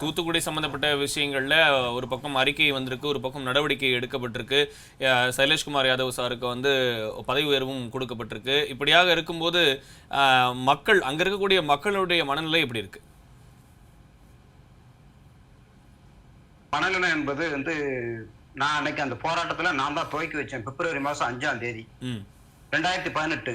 தூத்துக்குடி சம்பந்தப்பட்ட விஷயங்கள்ல ஒரு பக்கம் அறிக்கை வந்திருக்கு ஒரு பக்கம் நடவடிக்கை எடுக்கப்பட்டிருக்கு. சைலேஷ்குமார் யாதவ் சாருக்கு வந்து பதவி உயர்வும் கொடுக்கப்பட்டிருக்கு. இப்படியாக இருக்கும்போது மக்கள் அங்க இருக்கக்கூடிய மக்களுடைய மனநிலை எப்படி இருக்கு? மனநலம் என்பது வந்து நான் அன்னைக்கு அந்த போராட்டத்துல நான் தான் துவக்கி வச்சேன். பிப்ரவரி மாசம் அஞ்சாம் தேதி. ரெண்டாயிரத்தி பதினெட்டு.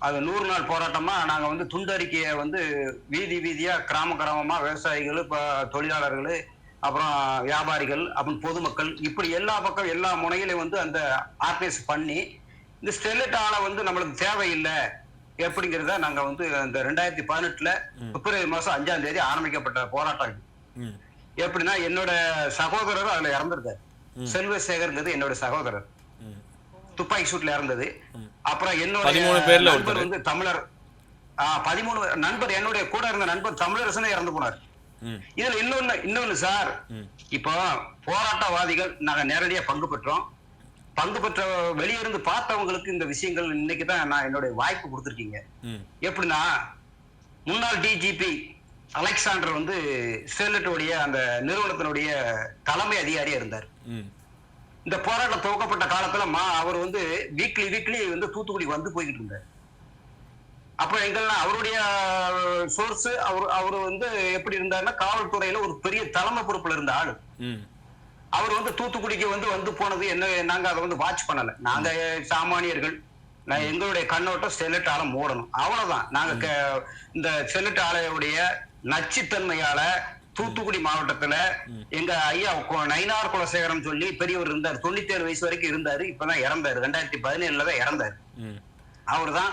அது நூறு நாள் போராட்டமா நாங்க வந்து துண்டறிக்கையை வந்து வீதி வீதியா கிராம கிராமமா விவசாயிகள் இப்ப தொழிலாளர்கள் அப்புறம் வியாபாரிகள் அப்புறம் பொதுமக்கள் இப்படி எல்லா பக்கம் எல்லா முனையிலையும் வந்து அந்த ஆர்கனைஸ் பண்ணி இந்த ஸ்டெர்லைட் ஆலை வந்து நம்மளுக்கு தேவையில்லை எப்படிங்கிறத நாங்க வந்து அந்த ரெண்டாயிரத்தி பதினெட்டுல பிப்ரவரி மாசம் அஞ்சாம் தேதி ஆரம்பிக்கப்பட்ட போராட்டம் எப்படின்னா என்னோட சகோதரர் அதுல இறந்திருக்காரு. செல்வசேகர்ங்கிறது என்னோட சகோதரர். துப்பாக்கி சூட்ல இறந்தது. அப்புறம் என்னோட 13 பேர்ல நண்பர். வந்து தமிழர். பதிமூணு நண்பர் என்னுடைய கூட இருந்த நண்பர் தமிழரசனே இறந்து போனார். இதுல இன்னொன்னு இன்னொன்னு சார். இப்போ போராட்டவாதிகள் நாங்க நேரடியா பங்கு பெற்றோம். பங்கு பெற்ற வெளியிருந்து பார்த்தவங்களுக்கு இந்த விஷயங்கள் இன்னைக்கு தான் நான் என்னுடைய வாய்ப்பு கொடுத்துருக்கீங்க. எப்படின்னா முன்னாள் டிஜிபி அலெக்சாண்டர் வந்து ஸ்டெர்லைட்டுடைய அந்த நிறுவனத்தினுடைய தலைமை அதிகாரியா இருந்தார். இந்த போராட்டம் துவக்கப்பட்ட காலத்துல மா அவர் வந்து வீக்லி வீக்லி வந்து தூத்துக்குடி வந்து போய்கிட்டு இருந்தார். அப்ப எங்கெல்லாம் அவருடைய சோர்ஸ் அவர் அவர் வந்து எப்படி இருந்தாருன்னா காவல்துறையில ஒரு பெரிய தலைமை பொறுப்புல இருந்த ஆளு. அவர் வந்து தூத்துக்குடிக்கு வந்து வந்து போனது என்ன நாங்க அதை வந்து வாட்ச் பண்ணல. நாங்க சாமானியர்கள். நான் எங்களுடைய கண்ணோட்டம் ஸ்டெர்லைட் ஆலை மூடணும். அவ்வளவுதான். நாங்க இந்த ஸ்டெர்லைட் ஆலையுடைய நச்சுத்தன்மையால தூத்துக்குடி மாவட்டத்துல எங்க ஐயா நயினார் குலசேகரம் சொல்லி பெரியவர் இருந்தார். தொண்ணூத்தி ஏழு வயசு வரைக்கும் இருந்தாரு. இப்பதான் இறந்தாரு. ரெண்டாயிரத்தி பதினேழுல தான் இறந்தாரு. ம். அவர்தான்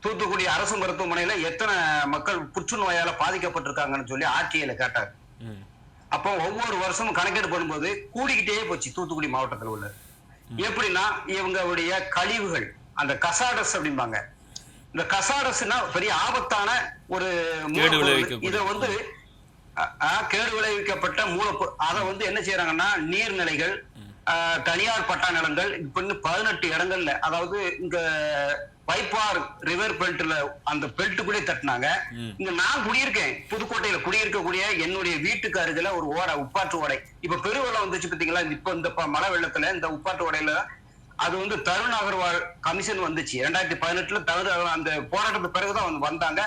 தூத்துக்குடி அரசு மருத்துவமனையில எத்தனை மக்கள் புற்றுநோயால பாதிக்கப்பட்டிருக்காங்கன்னு சொல்லி ஆட்சியில கேட்டார். அப்போ ஒவ்வொரு வருஷமும் கணக்கெடு பண்ணும்போது கூடிக்கிட்டே போச்சு தூத்துக்குடி மாவட்டத்தில் உள்ள. எப்படின்னா இவங்களுடைய கழிவுகள் அந்த கசாடஸ் அப்படிம்பாங்க. இந்த கசாடஸ்னா பெரிய ஆபத்தான ஒரு. இத வந்து கேடு விளைவிக்கப்பட்ட மூலப்பொருள் அதை வந்து என்ன செய்யறாங்கன்னா நீர்நிலைகள் தனியார் பட்டா நிலங்கள் இப்ப பதினெட்டு இடங்கள்ல அதாவது இங்க வைப்பார் ரிவர் பெல்ட்ல அந்த பெல்ட்டுக்குள்ளே தட்டினாங்க. இங்க நான் குடியிருக்கேன் புதுக்கோட்டையில குடியிருக்கக்கூடிய என்னுடைய வீட்டுக்கு அருகில ஒரு ஓடை உப்பாற்று ஓடை. இப்ப பெருவெள்ளம் வந்துச்சு பாத்தீங்களா இப்ப இந்த மழை வெள்ளத்துல இந்த உப்பாற்று ஓடையில அது வந்து தருண் அகர்வால் கமிஷன் வந்துச்சு. ரெண்டாயிரத்தி பதினெட்டுல தருண் அந்த போராட்டத்துக்கு பிறகுதான் வந்து வந்தாங்க.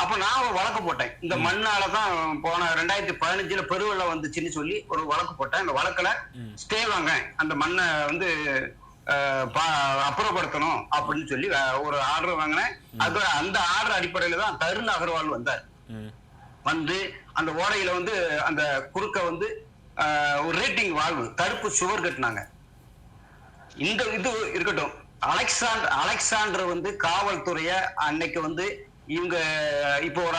அப்ப நான் ஒரு வழக்கு போட்டேன். இந்த மண்ணால தான் போன ரெண்டாயிரத்தி பதினஞ்சுல பெருவெள்ளம் வந்துச்சுன்னு சொல்லி ஒரு வழக்கு போட்டேன். அந்த வழக்குல ஸ்டே வாங்க அந்த மண்ணை வந்து அப்புறப்படுத்தணும் அப்படின்னு சொல்லி ஒரு ஆர்டர் வாங்கினேன். அது அந்த ஆர்டர் அடிப்படையில தான் தருண் அகர்வால் வந்தார். வந்து அந்த ஓடையில வந்து அந்த குறுக்க வந்து ஒரு ரேட்டிங் வாழ்வு தடுப்பு சுவர் கட்டினாங்க. இந்த இது இருக்கட்டும். அலெக்சாண்டர் அலெக்சாண்டர் வந்து காவல்துறைய அன்னைக்கு வந்து இவங்க இப்போ ஒரு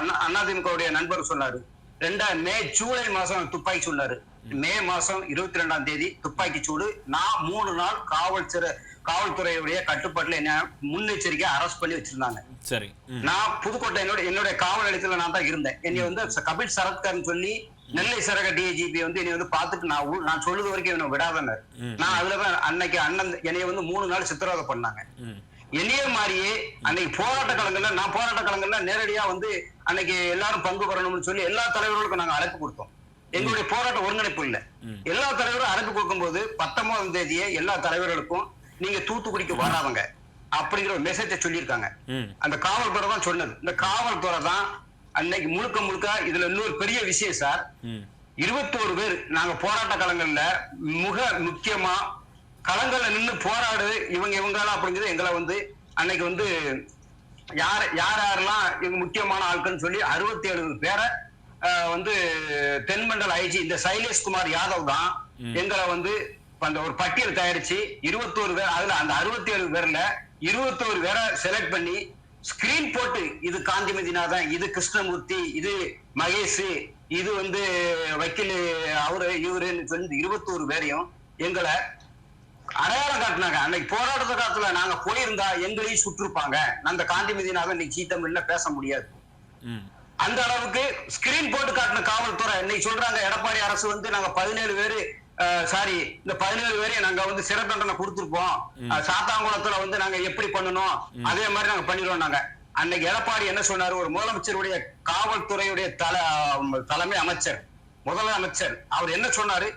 அண்ணா- அதிமுகவுடைய நண்பர் சொன்னாரு. ரெண்டா மே ஜூலை மாசம் துப்பாக்கி சொன்னாரு. மே மாசம் இருபத்தி ரெண்டாம் தேதி துப்பாக்கி சூடு. நான் மூணு நாள் காவல் சிற காவல்துறையுடைய கட்டுப்பாட்டுல என்ன முன்னெச்சரிக்கை அரெஸ்ட் பண்ணி வச்சிருந்தாங்க. சரி. நான் புதுக்கோட்டை என்னோட என்னுடைய காவல் நிலையத்துல நான் தான் இருந்தேன். என்னை வந்து கபில் சரத்கர்னு சொல்லி நெல்லை சரக டிஐஜிபி வந்து என்னை வந்து பார்த்துட்டு நான் நான் சொல்லுது வரைக்கும் என்னை விடாதனர். நான் அதுலதான் அன்னைக்கு அண்ணன் என்னைய வந்து மூணு நாள் சித்திரவதை பண்ணாங்க. என்னைய மாதிரியே அன்னைக்கு போராட்ட களங்கள்ல நான் போராட்ட களங்கள்ல நேரடியா வந்து அன்னைக்கு எல்லாரும் பங்கு பெறணும்னு சொல்லி எல்லா தலைவர்களுக்கும் நாங்க அழைப்பு கொடுத்தோம். எங்களுடைய போராட்ட ஒருங்கிணைப்பு இல்ல. எல்லா தலைவரும் அழைப்பு கொடுக்கும்போது பத்தொன்பதாம் தேதியே எல்லா தலைவர்களுக்கும் நீங்க தூத்துக்குடிக்கு வராதங்க அப்படிங்கிற ஒரு மெசேஜை சொல்லியிருக்காங்க. அந்த காவல்துறை தான் சொன்னது. இந்த காவல்துறை தான் அன்னைக்கு முழுக்க முழுக்க இதுல இன்னொரு பெரிய விஷயம் சார். இருபத்தோரு பேர் நாங்க போராட்ட களங்கள்ல மிக முக்கியமா களங்கள்ல நின்னு போராடு இவங்க இவங்களா அப்படிங்கிறது எங்களை வந்து அன்னைக்கு வந்து யார் யார் யாரெல்லாம் இவங்க முக்கியமான ஆட்கள்னு சொல்லி அறுபத்தி ஏழு பேரை வந்து தென்மண்டல ஐஜி இந்த சைலேஷ்குமார் யாதவ் தான் எங்களை வந்து அந்த ஒரு பட்டியல் தயாரிச்சு இருபத்தோரு பேர் அதுல அந்த அறுபத்தி ஏழு பேர்ல இருபத்தோரு பேரை செலக்ட் பண்ணி ஸ்கிரீன் போட்டு இது காந்திமதிநாதன் இது கிருஷ்ணமூர்த்தி இது மகேஷ் இது வந்து வக்கீல் அவரு இவருன்னு சொல்லி இருபத்தோரு பேரையும் எங்களை அடையாளம் காட்டினாங்க. அன்னைக்கு போராட்ட காலத்துல நாங்க போயிருந்தா எங்களையும் சுற்றிருப்பாங்க அந்த காந்திமதிநாதன் இன்னைக்கு சீ தமிழ்ல பேச முடியாது. அந்த அளவுக்கு ஸ்கிரீன் போட்டு காட்டின காவல்துறை இன்னைக்கு சொல்றாங்க எடப்பாடி அரசு வந்து நாங்க பதினேழு பேரு சாரி இந்த பதினேழு பேரையும் நாங்க வந்து சிறை தண்டனை கொடுத்துருப்போம் சாத்தாங்குளத்துல வந்து நாங்க எப்படி பண்ணணும்? அதே மாதிரி நாங்க பண்ணிடுவோம் நாங்க. அன்னைக்கு எடப்பாடி என்ன சொன்னாரு? ஒரு முதலமைச்சருடைய காவல்துறையுடைய தல தலைமை அமைச்சர் முதலமைச்சர். அவர் என்ன சொன்னாரு?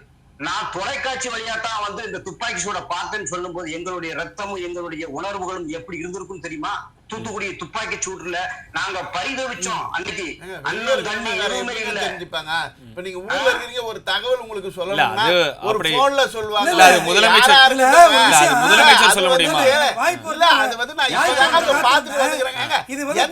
நான் தொலைக்காட்சி வழியா தான் வந்து இந்த துப்பாக்கி சூட பார்த்தேன்னு சொல்லும்போது எங்களுடைய ரத்தமும் எங்களுடைய உணர்வுகளும் எப்படி இருந்திருக்கும் தெரியுமா தூத்துக்குடி துப்பாக்கி சூட்டுல நாங்க பரிதவிச்சோம் அன்னைக்கு அண்ணன் தண்ணி எதுவுமே இல்ல இப்ப நீங்க ஊர்ல இருக்கீங்க ஒரு தகவல் உங்களுக்கு சொல்லணும்னா அது ஒரு போன்ல அது முதலமைச்சர்- முதலமைச்சர் சொல்ல முடியுமா? வாய்ப்பு இல்ல, இருக்கு. அது வந்து நான் வந்துக்கிறேங்க. ஏங்க, இது வந்து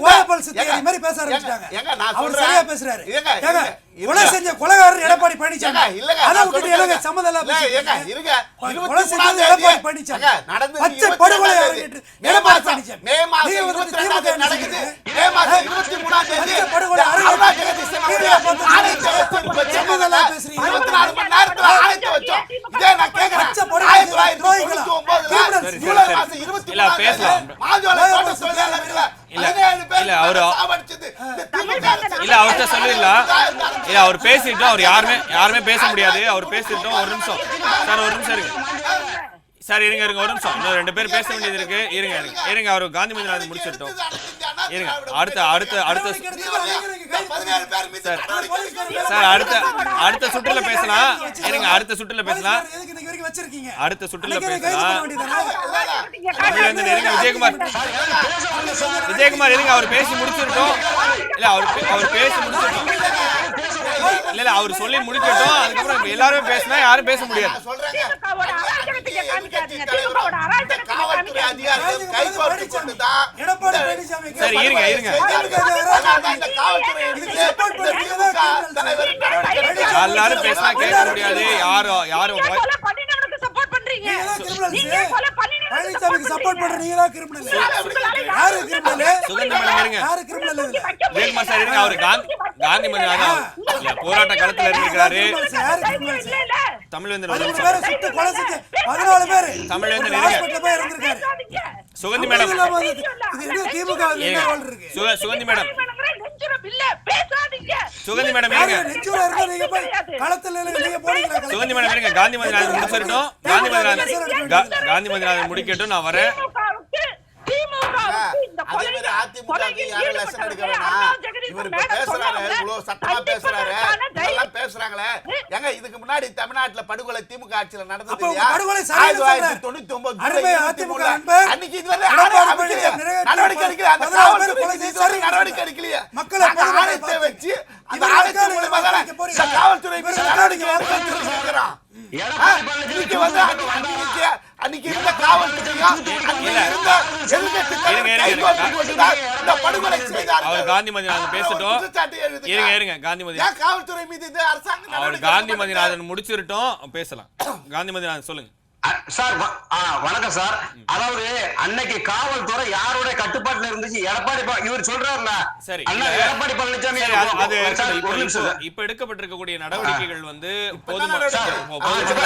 மாதிரி பேச ஆரம்பிச்சிட்டாங்க. ஏங்க, நான் சொல்றேன். சரியா பேசுறாரு. ஏங்க, கொலை. செஞ்ச கொலைகாரர் எடப்பாடி பழனிசாமி. இல்லங்க, அதை நான் விட்டுட்டு சொல்றது எனக்கு கேளுங்க. சம்மதம் இல்லாம இல்ல, பேசிட்டு ஏங்க, இருக்கீங்க. இருங்க. கொலை 23 செஞ்சது தேதி. எடப்பாடி பழனிசாமி. ஏங்க, நடந்தது பச்சை 23 படுகொலை தேதி. அரங்கேற்று மே எடப்பாடி மாசம், பழனிசாமி. மே மாசம் நீங்க வந்து 22 திமுக தேதி நடக்குது. நடக்குது. மே மாசம் 23 தேதி. பச்சை படுகொலை அருணா அரங்கேற்று ஜெகதீசனுடைய டிவியை பார்த்து ஆணையத்தை வச்சு சம்மதம் பேசுறீங்க. 24 மணி நேரத்துல ஆணையத்தை வச்சோம். இதே நான் கேட்கிறேன். பச்சை படுகொலை துரோகிகளா? 1999 சரி, ஜூலை சரி. மாசம் 23 இல்ல, பேசலாம். தேதி மாஜோலை தோட்ட தொழிலாளர்கள இல்ல, 17 பேர் இல்ல, அவரு- சாவடிச்சது. இந்த திமுக அரசு இல்ல அவர்கிட்ட சொல்லிடலாம் இல்ல அவர் பேசிட்டோம் அவர் யாருமே யாருமே பேச முடியாது. அவர் பேசிட்டோம் ஒரு நிமிஷம். சார் ஒரு நிமிஷம் இருங்க. சார் இருங்க இருங்க ஒரு நிமிஷம். இன்னும் ரெண்டு பேர் பேச வேண்டியது இருக்கு. இருங்க இருங்க. இருங்க அவர் காந்தி மந்திரம் முடிச்சிட்டோம் இருங்க. அடுத்த அடுத்த அடுத்த சார். சார் அடுத்த அடுத்த சுற்றுல பேசலாம். இருங்க அடுத்த சுற்றுல பேசலாம். அடுத்த சுற்றுல பேசலாம். வேண்டியதுதானே? இருங்க விஜயகுமார். விஜயகுமார் இருங்க அவர் பேசி முடிச்சிருட்டோம். இல்ல அவர் பே- அவர் பேசி முடிச்சிருக்கோம் இல்ல இல்ல அவர் சொல்லி முடிக்கட்டும். அதுக்கப்புறம் எல்லாருமே பேசினா யாரும் பேச முடியாது. சரி, இருங்க, இருங்க. எல்லாரும் பேசினா கேட்க முடியாது. யாரும் யாரும் பண்றீங்க. நீங்க கொலை பழனிசாமிக்கு சப்போர்ட் பண்ற பண்றீங்க. நீங்க தான் கிரிமினல் யாரு கிரிமினல் சுகந்தி மேடம் இருங்க. யாரு கிரிமினல் விஜயகுமார் சார் இருங்க அவர் காந்தி காந்தி மந்திரம் அதான் போராட்ட களத்துல ஒரு பதினஞ்சு நிமிஷம் பேரை சுட்டு கொலை செஞ்சு பதினாலு பேர். இருங்க. ஹாஸ்பிட்டல்ல போய் இருந்திருக்காரு பேசாதீங்க. சுகந்தி மேடம். இது திமுக சுகந்தி மேடம். சுகந்தி மேடம் நெஞ்சூரா இருந்தா நீங்க போய் களத்துல நீங்க போனீங்களா சுகந்தி மேடம் இருங்க. காந்தி மந்திரம் முடிச்சிருட்டோம் காந்தி மந்திரம் கா- காந்தி மந்திரம் முடிக்கட்டும். நான் வரேன். தமிழ்நாட்டுல படுகொலை திமுக ஆட்சியில நடந்தது ஆயிரத்தி தொள்ளாயிரத்தி. தொண்ணூத்தி ஒன்பது நடவடிக்கை எடுக்கலையே. பதினாறு பேர் காவல்துறை நடவடிக்கை மூலமா தானே. இந்த காவல்துறை மீது இன்னைக்கு வந்து அன்னைக்கு அன்னைக்கு இருந்த காவல்துறையும் அன்னைக்கு இருந்த இந்த படுகொலை செய்தார்கள். பேசட்டும். இருங்க இருங்க காவல்துறை மீது இது அரசாங்கம் அவர் நடவடிக்கை காந்தி எடுக்க மாட்டேங்குது? மந்திரம் முடிச்சிருட்டோம். பேசலாம். காந்தி மந்திரம் சொல்லுங்க. சார் வணக்கம் சார். அதாவது அன்னைக்கு காவல்துறை யாருடைய கட்டுப்பாட்டுல இருந்துச்சு? எடப்பாடி இவர் சொல்றாருல. சரி, அண்ணா. எடப்பாடி பழனிசாமி. இப்ப எடுக்கப்பட்டிருக்கக்கூடிய நடவடிக்கைகள் வந்து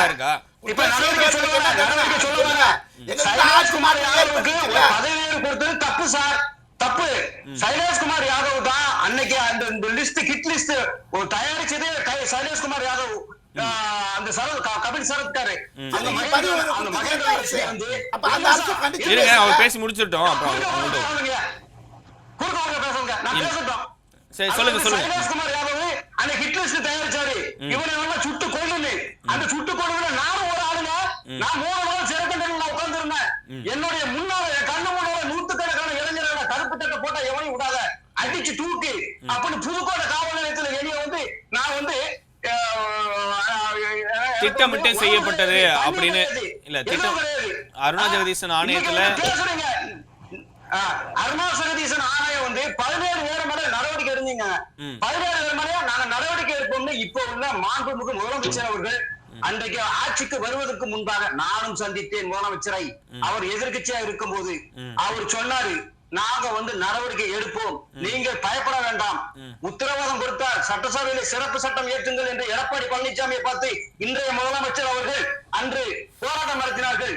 இருக்கா? இப்ப நடவடிக்கை சொல்லுவாங்க நடவடிக்கை சொல்லுவாங்க ஆட்சி யாதவுக்கு ஏற்பட்டுச்சுல்ல. பதவி உயர்வு கொடுத்தது தப்பு சார். தப்பு. சைலேஷ்குமார் யாதவ் தான் அன்னைக்கு அந்த இந்த லிஸ்ட் கிட் லிஸ்ட் தயாரிச்சதே சைலேஷ்குமார் யாதவ். அந்த சரத் கபில் சரத்காரு. அந்த நீங்க பதிவு மகேந்திர அந்த மகேந்திர அரசு. வந்து அப்ப அந்த அரசு கண்டிச்சு இருங்க அவர் பேசி முடிச்சிருட்டோம் அப்புறம் குறுக்க பேசுங்க நான் பேசட்டும். சரி சொல்லுங்க சொல்லுங்க. சைலேஷ்குமார் யாதவ் அந்த ஹிட் லிஸ்ட் தயாரிச்சாரு. இவனை எல்லாம் சுட்டு கொல்லுன்னு. அந்த சுட்டு கொல்லுல நானும் ஒரு ஆளுங்க. நான் மூணு நாள் சிறக்கண்டல உட்கார்ந்து இருந்தேன் என்னுடைய முன்னால கண்ணு முன்னால நூத்துக்கணக்கான இளைஞர்களை கருப்பு தட்டை போட்டா எவனையும் விடாத. அடிச்சு தூக்கு அப்படின்னு புதுக்கோட்டை காவல் நிலையத்துல வெளியே வந்து நான் திட்டமிட்டு செய்யப்பட்டது. அப்படின்னு இல்ல திட்டம். அருணா ஜெகதீசன் ஆணையத்துல அருணா ஜெகதீசன் ஆணையம் வந்து பேர் மேல நடவடிக்கை. பதினேழு பேர் மேல நாங்க நடவடிக்கை எடுப்போம்னு இப்ப உள்ள மாண்புமிகு முதலமைச்சர் அவர்கள் அன்றைக்கு ஆட்சிக்கு வருவதற்கு முன்பாக நானும் சந்தித்தேன் முதலமைச்சரை. அவர் எதிர்க்கட்சியா இருக்கும்போது அவர் சொன்னாரு நாங்க வந்து நடவடிக்கை எடுப்போம். நீங்கள் பயப்பட வேண்டாம். உத்தரவாதம் கொடுத்தால் சட்டசபையில சிறப்பு சட்டம் ஏற்றுங்கள் என்று எடப்பாடி பழனிசாமியை பார்த்து இன்றைய முதலமைச்சர் அவர்கள் அன்று போராட்டம் நடத்தினார்கள்.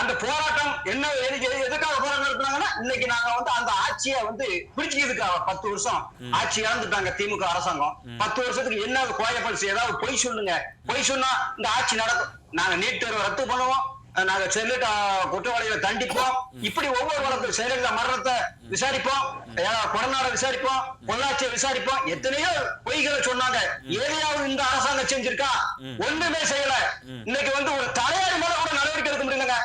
அந்த போராட்டம் என்ன எதுக்காக போராட்டம் நடத்தினாங்கன்னா இன்னைக்கு நாங்க வந்து அந்த ஆட்சியை வந்து பிடிச்சிக்கிறதுக்காக பத்து வருஷம் ஆட்சி இழந்துட்டாங்க திமுக அரசாங்கம். பத்து வருஷத்துக்கு என்ன கோயப்பல்ஸ் ஏதாவது பொய் சொல்லுங்க. பொய் சொன்னா இந்த ஆட்சி நடக்கும். நாங்க நீட் தேர்வை ரத்து பண்ணுவோம். நாங்க செல்லுட்ட குற்றவாளிகளை தண்டிப்போம். இப்படி ஒவ்வொரு வழக்கு செயலக மரணத்தை விசாரிப்போம். கொடநாடை விசாரிப்போம். பொள்ளாச்சியை விசாரிப்போம். எத்தனையோ பொய்களை சொன்னாங்க. எதையாவது இந்த அரசாங்கம் செஞ்சிருக்கா? ஒண்ணுமே செய்யல. இன்னைக்கு வந்து ஒரு தலையாரி மேல கூட நடவடிக்கை எடுக்க முடியலங்க.